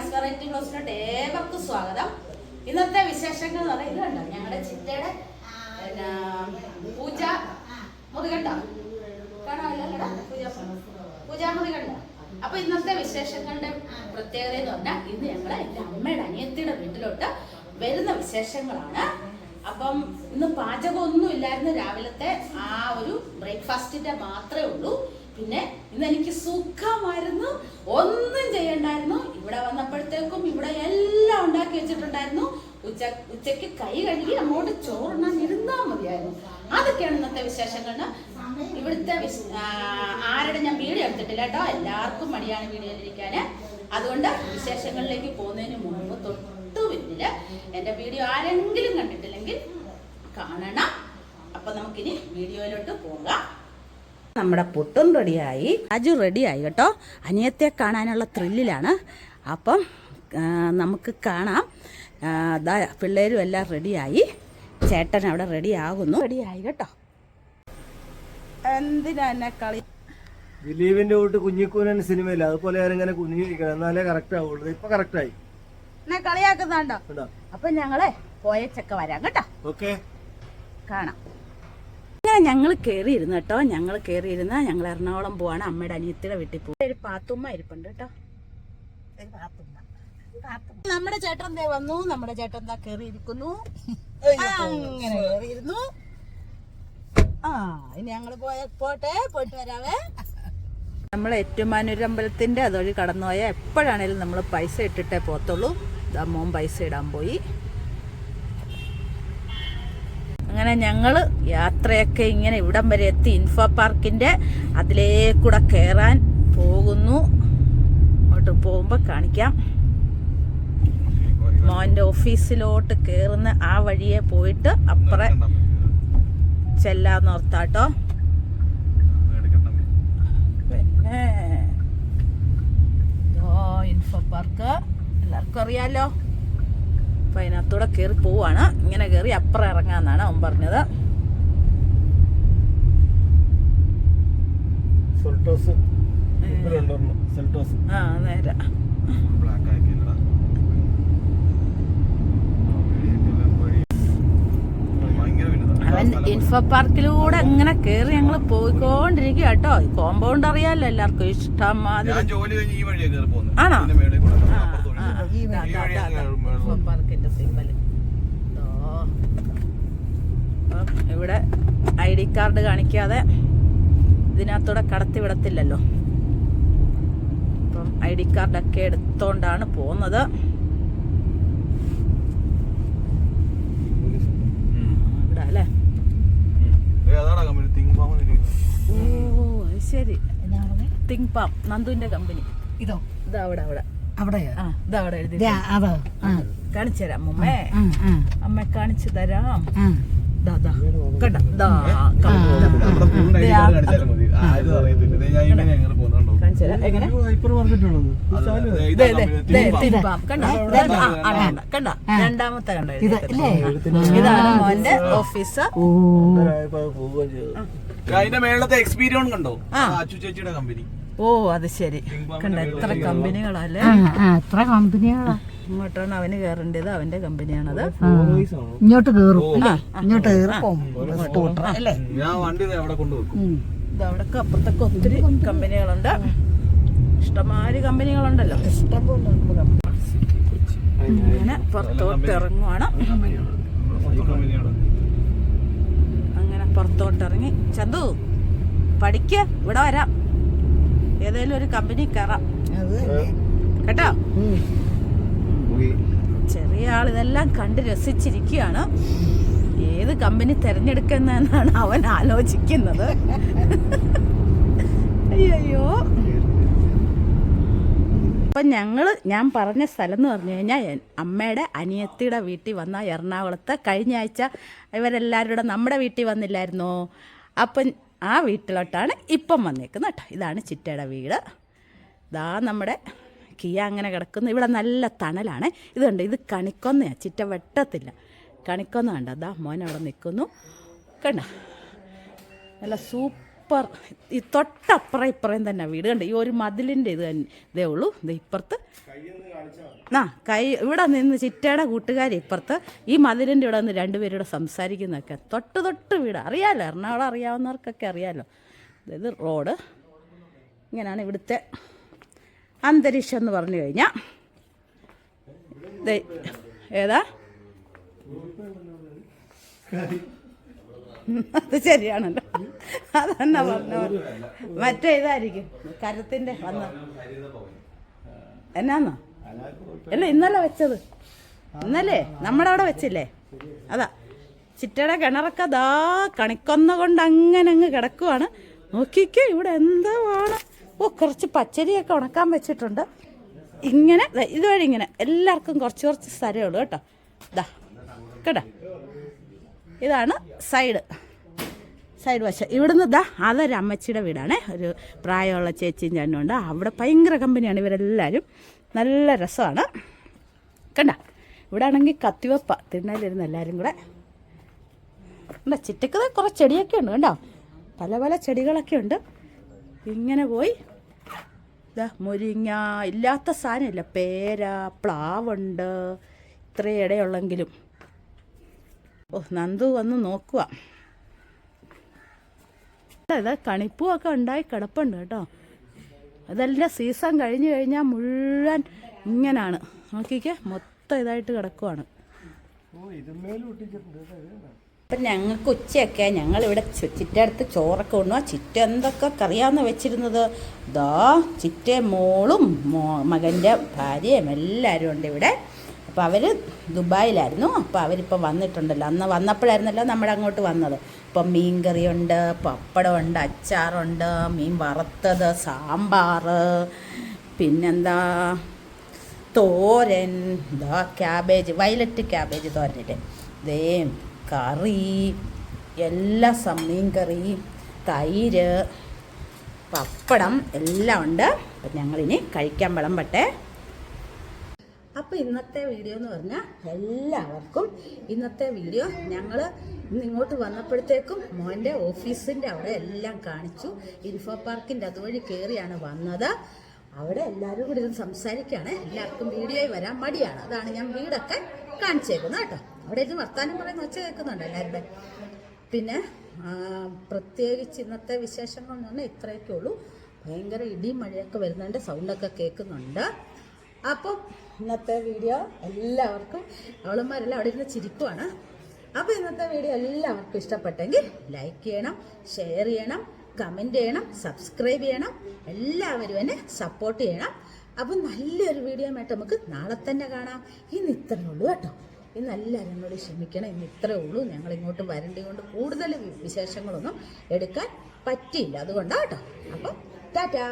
Riyas variety ബ്ലോസിലോട്ട് ഏവർക്കും സ്വാഗതം. ഇന്നത്തെ വിശേഷങ്ങൾ എന്ന് പറയുന്നത് കണ്ടോ? ഞങ്ങളുടെ ചിറ്റയുടെ പിന്നെ പൂജ മുറി കാണാമല്ലോ പൂജ പൂജാമുറി കണ്ടോ അപ്പൊ ഇന്നത്തെ വിശേഷങ്ങളുടെ പ്രത്യേകത എന്ന് പറഞ്ഞാൽ ഇന്ന് ഞങ്ങൾ എന്റെ അമ്മയുടെ അനിയത്തിയുടെ വീട്ടിലോട്ട് വരുന്ന വിശേഷങ്ങളാണ്. അപ്പം ഇന്ന് പാചകമൊന്നും ഇല്ലായിരുന്നു. രാവിലത്തെ ആ ഒരു ബ്രേക്ക്ഫാസ്റ്റിന്റെ മാത്രമേ ഉള്ളൂ. പിന്നെ ഇന്ന് എനിക്ക് സുഖമായിരുന്നു. ഒന്നും ചെയ്യണ്ടായിരുന്നു. ഇവിടെ വന്നപ്പോഴത്തേക്കും ഇവിടെ എല്ലാം ഉണ്ടാക്കി വെച്ചിട്ടുണ്ടായിരുന്നു. ഉച്ച ഉച്ചയ്ക്ക് കൈ കഴുകി അങ്ങോട്ട് ചോറുണ്ണാൻ ഇരുന്നാൽ മതിയായിരുന്നു. അതൊക്കെയാണ് ഇന്നത്തെ വിശേഷങ്ങൾ ഇവിടുത്തെ ആരുടെ ഞാൻ വീഡിയോ എടുത്തിട്ടില്ല കേട്ടോ. എല്ലാവർക്കും മടിയാണ് വീഡിയോയിലിരിക്കാന്. അതുകൊണ്ട് വിശേഷങ്ങളിലേക്ക് പോകുന്നതിന് മുമ്പ് തൊട്ടു പിന്നിൽ എന്റെ വീഡിയോ ആരെങ്കിലും കണ്ടിട്ടില്ലെങ്കിൽ കാണണം. അപ്പൊ നമുക്കിനി വീഡിയോയിലോട്ട് പോകാം. നമ്മുടെ പുട്ടും റെഡിയായി. അജു റെഡിയായി കേട്ടോ. അനിയത്തെ കാണാനുള്ള ത്രില്ലിലാണ് അപ്പം നമുക്ക് കാണാം. പിള്ളേരും എല്ലാം റെഡിയായി. ചേട്ടൻ അവിടെ റെഡി ആകുന്നു റെഡിയായി കേട്ടോ. എന്തിനാ എന്നെ കളി ദിലീപിന്റെ കൂട്ട് കുഞ്ഞിക്കൂനൻ സിനിമയില്ല. അതുപോലെ ഞാനിങ്ങനെ കുഞ്ഞിരിക്കണം എന്നാലേ കറക്റ്റ് ആവുള്ളൂ. ഇപ്പൊ കറക്റ്റ് ആയി. എന്നെ കളിയാക്കുന്നുണ്ടോ അപ്പൊ ഞങ്ങളെ പോയച്ചൊക്കെ വരാം കേട്ടോ. ഓക്കെ കാണാം. ഞങ്ങൾ കയറിയിരുന്നു കേട്ടോ. ഞങ്ങൾ കയറിയിരുന്ന ഞങ്ങൾ എറണാകുളം പോവാണ്. അമ്മയുടെ അനിയത്തിയുടെ വീട്ടിൽ പോകും ഒരു പാത്തുമ്മ ഇരിപ്പുണ്ട് കേട്ടോ. ഒരു പാത്തുമ്മ. നമ്മുടെ ചേട്ടൻ ദേ വന്നു. നമ്മുടെ ചേട്ടൻ ദാ കയറിയിരിക്കുന്നു അങ്ങനെ കയറിയിരുന്നു ആ ഇനി ഞങ്ങൾ പോയ പോട്ടെ പോയിട്ട് വരാവേ. നമ്മൾ ഏറ്റുമാനൂർ അമ്പലത്തിന്റെ അതുവഴി കടന്നുപോയാൽ എപ്പോഴാണേലും നമ്മൾ പൈസ ഇട്ടിട്ടേ പോത്തുള്ളൂ മോൻ പൈസ ഇടാൻ പോയി. അങ്ങനെ ഞങ്ങൾ യാത്രയൊക്കെ ഇങ്ങനെ ഇവിടം വരെ എത്തി. ഇൻഫോ പാർക്കിന്റെ അതിലേക്കൂടെ കയറാൻ പോകുന്നു. അങ്ങോട്ട് പോകുമ്പോൾ കാണിക്കാം. മോന്റെ ഓഫീസിലോട്ട് കയറുന്ന ആ വഴിയെ പോയിട്ട് അപ്പുറ ചെല്ലാന്നോർത്താട്ടോ പിന്നെ ഇൻഫോ പാർക്ക്. എല്ലാവർക്കും അറിയാലോ. അപ്പൊ അതിനകത്തൂടെ കയറി പോവാണ്. ഇങ്ങനെ കയറി അപ്പുറം ഇറങ്ങാന്നാണ് അവൻ പറഞ്ഞത്. ആ നേരെ. ഇൻഫോ പാർക്കിലൂടെ അങ്ങനെ കേറി ഞങ്ങൾ പോയിക്കൊണ്ടിരിക്കുക കേട്ടോ. കോമ്പൗണ്ട് അറിയാലോ എല്ലാവർക്കും ഇഷ്ടം മാതിരി ആണോ? ഇൻഫോ മേളിൽ കൂടെ ആ, അപ്പുറത്ത് ആ, ആ. ഒഴുകി. ദാ, ഈ ദാ, വഴിയാ ദാ, ദാ. കയറി മേളിൽ ഇൻഫോ പാർക്കിന്റെ സിമ്പൽ ദോ. അപ്പം ഇവിടെ ഐ ഡി കാർഡ് കാണിക്കാതെ ഇതിനകത്തൂടെ കടത്തി വിടത്തില്ലല്ലോ. അപ്പം ഐ ഡി കാർഡൊക്കെ എടുത്തോണ്ടാണ് പോകുന്നത്. ഇവിടെ അല്ലേ? ഓ അത് ശരി. തിങ് പാം നന്ദുവിന്റെ കമ്പനി. ഇതോ? ഇതാ അവിടെ അവിടെ. അവിടെയോ? ഇതാ അവിടെ തരാം അമ്മേ. അമ്മ കാണിച്ചു തരാം. രണ്ടാമത്തെ കണ്ടോ ഇതാണ് മോന്റെ ഓഫീസ് അതിന്റെ മേളത്തെ എക്സ്പീരിയൻസ് കണ്ടോ? അച്ചു ചേച്ചിയുടെ കമ്പനി ഓ അത് ശരി. കണ്ട എത്ര കമ്പനികളല്ലേ എത്ര കമ്പനികളാ ഇങ്ങോട്ടാണ് അവന് കയറേണ്ടത്. അവന്റെ കമ്പനിയാണത്. ഇങ്ങോട്ട് കേറും ഇങ്ങോട്ട് കേറും സ്കൂട്ടർ അല്ലേ? ഞാൻ വണ്ടി ദേ അവിടെ അപ്പുറത്തൊക്കെ ഒത്തിരി കമ്പനികളുണ്ട്. ഇഷ്ടമാതിരി കമ്പനികളുണ്ടല്ലോ. ഇഷ്ടം പോലെ ഉണ്ട് കമ്പനി. അങ്ങനെ പുറത്തോട്ട് ഇറങ്ങുവാണ് അങ്ങനെ പുറത്തോട്ട് ഇറങ്ങി ചന്തു പഠിക്ക. ഇവിടെ വരാം. ഏതെങ്കിലും ഒരു കമ്പനി കയറാം. കേട്ടോ. ചെറിയ ആൾ ഇതെല്ലാം കണ്ട് രസിച്ചിരിക്കുകയാണ്. ഏത് കമ്പനി തിരഞ്ഞെടുക്കുന്നതെന്നാണ് അവൻ ആലോചിക്കുന്നത്. അയ്യോ. അപ്പം ഞങ്ങൾ ഞാൻ പറഞ്ഞ സ്ഥലം എന്ന് പറഞ്ഞു കഴിഞ്ഞാൽ അമ്മയുടെ അനിയത്തിയുടെ വീട്ടിൽ വന്ന എറണാകുളത്ത്. കഴിഞ്ഞ ആഴ്ച ഇവരെല്ലാവരും കൂടെ നമ്മുടെ വീട്ടിൽ വന്നില്ലായിരുന്നു? അപ്പം ആ വീട്ടിലോട്ടാണ് ഇപ്പം വന്നേക്കുന്നത് കേട്ടോ. ഇതാണ് ചിറ്റയുടെ വീട്. ഇതാ നമ്മുടെ കിയ അങ്ങനെ കിടക്കുന്നു. ഇവിടെ നല്ല തണലാണ്. ഇത് കണ്ടോ ഇത് കണിക്കൊന്നയാണ് ചിറ്റ വെട്ടത്തില്ല. കണിക്കൊന്ന കണ്ട? അതാ മോൻ അവിടെ നിൽക്കുന്നു. കണ്ട? നല്ല സൂപ്പർ. ഈ തൊട്ടപ്പുറം ഇപ്പുറം തന്നെ വീട്. കണ്ട? ഈ ഒരു മതിലിന്റെ ഇത് തന്നെ ഇതേ ഉള്ളൂ. ഇത് ഇപ്പുറത്ത്. ആ കൈ ഇവിടെ നിന്ന് ചിറ്റയുടെ കൂട്ടുകാർ ഇപ്പുറത്ത്. ഈ മതിലിന്റെ ഇവിടെ നിന്ന് രണ്ടുപേരൂടെ സംസാരിക്കുന്നതൊക്കെ. തൊട്ട് തൊട്ട് വീട്. അറിയാമല്ലോ എറണാകുളം അറിയാവുന്നവർക്കൊക്കെ അറിയാമല്ലോ അതായത് റോഡ്. ഇങ്ങനെയാണ് ഇവിടുത്തെ അന്തരീക്ഷം എന്ന് പറഞ്ഞു കഴിഞ്ഞാൽ ഏതാ? അത് ശരിയാണല്ലോ. അതന്നെ പറഞ്ഞ. മറ്റേ ഇതായിരിക്കും. കരത്തിന്റെ വന്ന്. എന്നാന്നോ? അല്ല ഇന്നലെ വെച്ചത്. ഇന്നലെ? നമ്മുടെ അവിടെ വെച്ചില്ലേ? അതാ. ചിറ്റയുടെ കിണറൊക്കെ ദാ കണിക്കൊന്ന കൊണ്ട് അങ്ങനെ അങ്ങ് കിടക്കുവാണ്. നോക്കിക്കേ ഇവിടെ എന്താ ആണ്. ഓ കുറച്ച് പച്ചരിയൊക്കെ ഉണക്കാൻ വെച്ചിട്ടുണ്ട്. ഇങ്ങനെ ഇതുവഴി ഇങ്ങനെ. എല്ലാവർക്കും കുറച്ച് കുറച്ച് സ്ഥലമേ ഉള്ളൂ കേട്ടോ. ഇതാ കേട്ടോ. ഇതാണ് സൈഡ്. സൈഡ് വശം. ഇവിടുന്ന് ഇതാ അതൊരു അമ്മച്ചിയുടെ വീടാണ്. ഒരു പ്രായമുള്ള ചേച്ചിയും ചേട്ടനും ഉണ്ട്. അവിടെ ഭയങ്കര കമ്പനിയാണ് ഇവരെല്ലാവരും നല്ല രസമാണ്. കണ്ട? ഇവിടെ ആണെങ്കിൽ കത്തിവെപ്പ തിണ്ണയിലിരുന്ന് എല്ലാവരും കൂടെ. കണ്ട? ചിറ്റക്കത് കുറേ ചെടിയൊക്കെ ഉണ്ട് കണ്ടോ? പല പല ചെടികളൊക്കെ ഉണ്ട്. ഇങ്ങനെ പോയി. ഇതാ മുരിങ്ങ ഇല്ലാത്ത സാധനമില്ല പേര പ്ലാവുണ്ട് ഇത്രയും ഇടയുള്ളെങ്കിലും. ഓ നന്ദു വന്ന് നോക്കുക ഇതാ കണിപ്പൂവൊക്കെ ഉണ്ടായി കിടപ്പുണ്ട് കേട്ടോ. അതെല്ലാം സീസൺ കഴിഞ്ഞ് കഴിഞ്ഞാൽ മുഴുവൻ ഇങ്ങനാണ്. നോക്കിക്കേ മൊത്തം ഇതായിട്ട് കിടക്കുവാണ്. ഓ ഇതുമേലും ഒട്ടിച്ചിട്ടുണ്ട്? അപ്പം ഞങ്ങൾക്ക് ഉച്ചയൊക്കെ ഞങ്ങളിവിടെ ചിറ്റടുത്ത് ചോറൊക്കെ ആ ചിറ്റ എന്തൊക്കെ കറിയാന്ന് വെച്ചിരുന്നത്? ദാ ചിറ്റ മോളും മോ മകന്റെ ഭാര്യയും എല്ലാവരും ഉണ്ട് ഇവിടെ. അപ്പോൾ അവർ ദുബായിലായിരുന്നു. അപ്പോൾ അവരിപ്പോൾ വന്നിട്ടുണ്ടല്ലോ. അന്ന് വന്നപ്പോഴായിരുന്നല്ലോ നമ്മൾ അങ്ങോട്ട് വന്നത്. ഇപ്പം മീൻ കറിയുണ്ട് പപ്പടമുണ്ട് അച്ചാറുണ്ട് മീൻ വറുത്തത് സാമ്പാർ പിന്നെന്താ തോരൻ ഇതാ ക്യാബേജ് വയലറ്റ് ക്യാബേജ് തോരനില്ലേ? ദേ കറി എല്ലാ സമ്മീൻ കറി തൈര് പപ്പടം എല്ലാം ഉണ്ട്. അപ്പം ഞങ്ങളിനി കഴിക്കാൻ വിളമ്പട്ടെ. അപ്പോൾ ഇന്നത്തെ വീഡിയോ എന്ന് പറഞ്ഞാൽ എല്ലാവർക്കും ഇന്നത്തെ വീഡിയോ ഞങ്ങൾ ഇന്ന് ഇങ്ങോട്ട് വന്നപ്പോഴത്തേക്കും മോന്റെ ഓഫീസിന്റെ അവിടെ എല്ലാം കാണിച്ചു. ഇൻഫോ പാർക്കിന്റെ അതുവഴി കയറിയാണ് വന്നത്. അവിടെ എല്ലാവരും കൂടി ഇരുന്ന് സംസാരിക്കുകയാണ്. എല്ലാവർക്കും വീഡിയോയിൽ വരാൻ മടിയാണ്. അതാണ് ഞാൻ വീടൊക്കെ കാണിച്ചേക്കുന്നത് കേട്ടോ. അവിടെ ഇരുന്ന് വർത്താനം പറയുന്ന ഒച്ച കേൾക്കുന്നുണ്ട് എല്ലാവരുടെ പിന്നെ പ്രത്യേകിച്ച് ഇന്നത്തെ വിശേഷങ്ങൾ എന്ന് പറഞ്ഞാൽ ഇത്രയൊക്കെ ഉള്ളൂ. ഭയങ്കര ഇടിയും മഴയൊക്കെ വരുന്നതിന്റെ സൗണ്ടൊക്കെ കേൾക്കുന്നുണ്ട്. അപ്പം ഇന്നത്തെ വീഡിയോ എല്ലാവർക്കും അവളന്മാരെല്ലാം അവിടെ ഇരുന്ന് ചിരിക്കുവാണ്. അപ്പോൾ ഇന്നത്തെ വീഡിയോ എല്ലാവർക്കും ഇഷ്ടപ്പെട്ടെങ്കിൽ ലൈക്ക് ചെയ്യണം ഷെയർ ചെയ്യണം കമന്റ് ചെയ്യണം സബ്സ്ക്രൈബ് ചെയ്യണം എല്ലാവരും എന്നെ സപ്പോർട്ട് ചെയ്യണം. അപ്പം നല്ലൊരു വീഡിയോ ആയിട്ട് നമുക്ക് നാളെ തന്നെ കാണാം. ഇന്ന് ഇത്രയേ ഉള്ളൂ കേട്ടോ. ഇന്ന് എല്ലാവരും എന്നോട് ക്ഷമിക്കണം. ഇന്ന് ഇത്രേ ഉള്ളൂ. ഞങ്ങൾ ഇങ്ങോട്ട് വരേണ്ടി കൊണ്ട് കൂടുതൽ വിശേഷങ്ങളൊന്നും എടുക്കാൻ പറ്റിയില്ല. അതുകൊണ്ടാണ് കേട്ടോ. അപ്പം ടാറ്റാ.